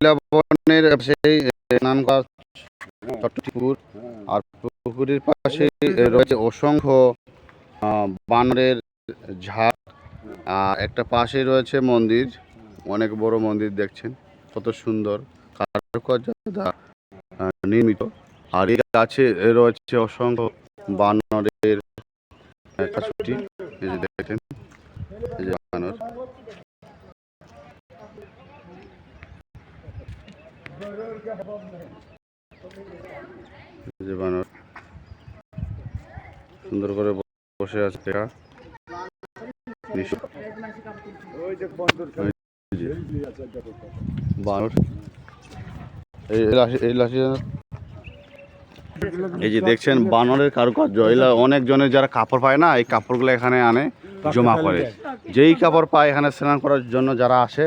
কোকিলা সেই করা পুকুর আর পুকুরের পাশে রয়েছে অসংখ্য বানরের ঝাড়। আর একটা পাশে রয়েছে মন্দির অনেক বড় মন্দির দেখছেন কত সুন্দর কারুকার্য দ্বারা, নির্মিত। আর এর কাছে রয়েছে অসংখ্য বানরের এই যে এই যে বানর। যে বানর। সুন্দর করে বসে আছে বানর। এই যে দেখছেন, বানরের কারুকার্য। এগুলা অনেক জনের যারা কাপড় পায় না, এই কাপড়গুলো এখানে আনে, জমা করে। যেই কাপড় পায় এখানে স্নান করার জন্য যারা আসে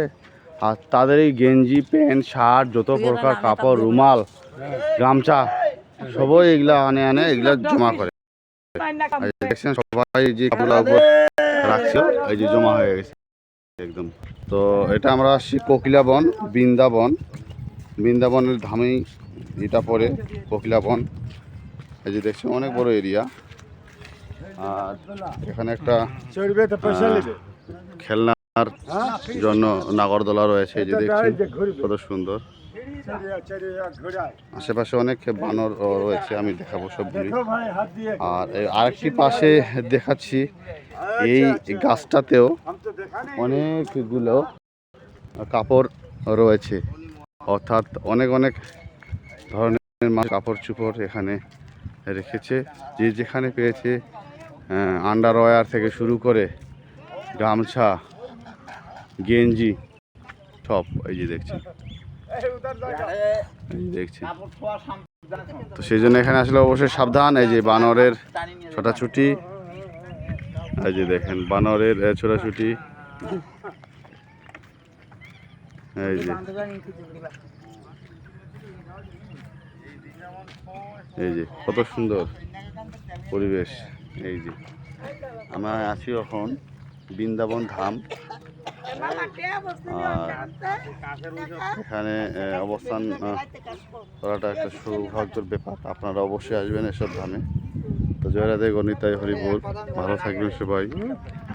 আর তাদের এই গেঞ্জি প্যান্ট শার্ট যত প্রকার কাপড় রুমাল গামছা সবই এগুলা আনে আনে এগুলা জমা করে। দেখছেন সবাই যে উপর রাখছে এই যে জমা হয়ে গেছে একদম। তো এটা আমরা আসছি কোকিলাবন বৃন্দাবন। বৃন্দাবনের ধামেই এটা পড়ে কোকিলাবন। এই যে দেখছেন অনেক বড় এরিয়া। আর এখানে একটা চড়বে আর জন্য নাগরদোলা রয়েছে যে দেখছি কত সুন্দর। আশেপাশে অনেক বানর রয়েছে আমি দেখাবো সবগুলি। আর আরেকটি পাশে দেখাচ্ছি এই গাছটাতেও অনেকগুলো কাপড় রয়েছে। অর্থাৎ অনেক অনেক ধরনের কাপড় চুপড় এখানে রেখেছে। যে যেখানে পেয়েছে আন্ডারওয়্যার থেকে শুরু করে গামছা গেঞ্জি সব এই যে দেখছি দেখছি তো সেই জন্য এখানে আসলে অবশ্যই সাবধান, এই যে বানরের ছোটাছুটি। এই যে দেখেন, বানরের ছোটাছুটি। এই যে। এই যে, কত সুন্দর পরিবেশ। এই যে। আমরা আছি এখন বৃন্দাবন ধাম। এখানে অবস্থান করাটা একটা সৌভাগ্যের ব্যাপার। আপনারা অবশ্যই আসবেন এসব ধানে তো জয়রাধে গণিতায় হরিপুর ভালো থাকবেন সবাই।